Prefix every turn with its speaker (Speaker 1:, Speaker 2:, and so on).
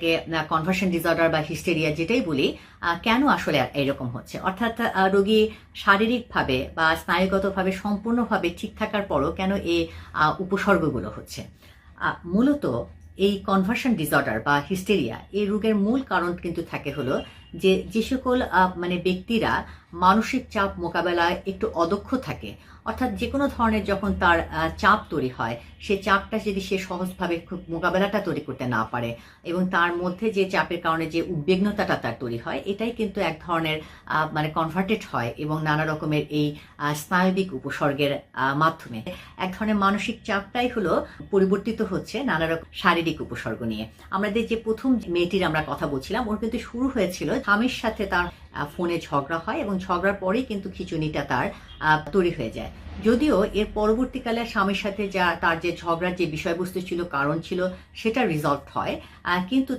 Speaker 1: এটাকে conversion disorder বা hysteria যেটাই বলি কেন আসলে এরকম হচ্ছে? অর্থাৎ রোগী শারীরিকভাবে বা স্নায়ুগতভাবে সম্পূর্ণভাবে ঠিক থাকার পরও কেন এই উপসর্গগুলো হচ্ছে? মূলত এই কনভার্সন ডিসঅর্ডার বা হিস্টেরিয়া এই রোগের মূল কারণ কিন্তু থাকে হলো যে যে সকল মানে ব্যক্তিরা মানসিক চাপ মোকাবেলায় একটু অদক্ষ থাকে। অর্থাৎ যে কোনো ধরনের যখন তার চাপ তৈরি হয়, সে চাপটা যদি সে সহজভাবে খুব মোকাবেলাটা তৈরি করতে না পারে এবং তার মধ্যে যে চাপের কারণে যে উদ্বিগ্নতাটা তার তৈরি হয়, এটাই কিন্তু এক ধরনের মানে কনভার্টেড হয় এবং নানা রকমের এই স্নায়বিক উপসর্গের মাধ্যমে। এক ধরনের মানসিক চাপটাই হলো পরিবর্তিত হচ্ছে নানা রকম শারীরিক উপসর্গ নিয়ে। আমাদের যে প্রথম মেয়েটির আমরা কথা বলছিলাম, ওর কিন্তু শুরু হয়েছিল স্বামীর সাথে তার ফোনে ঝগড়া হয় এবং ঝগড়ার পরেই কিন্তু খিচুনিটা তার তৈরি হয়ে যায়। যদিও এর পরবর্তীকালে স্বামীর সাথে যা, তার যে ঝগড়ার যে বিষয়বস্তু ছিল, কারণ ছিল, সেটা রিজলভ হয় কিন্তু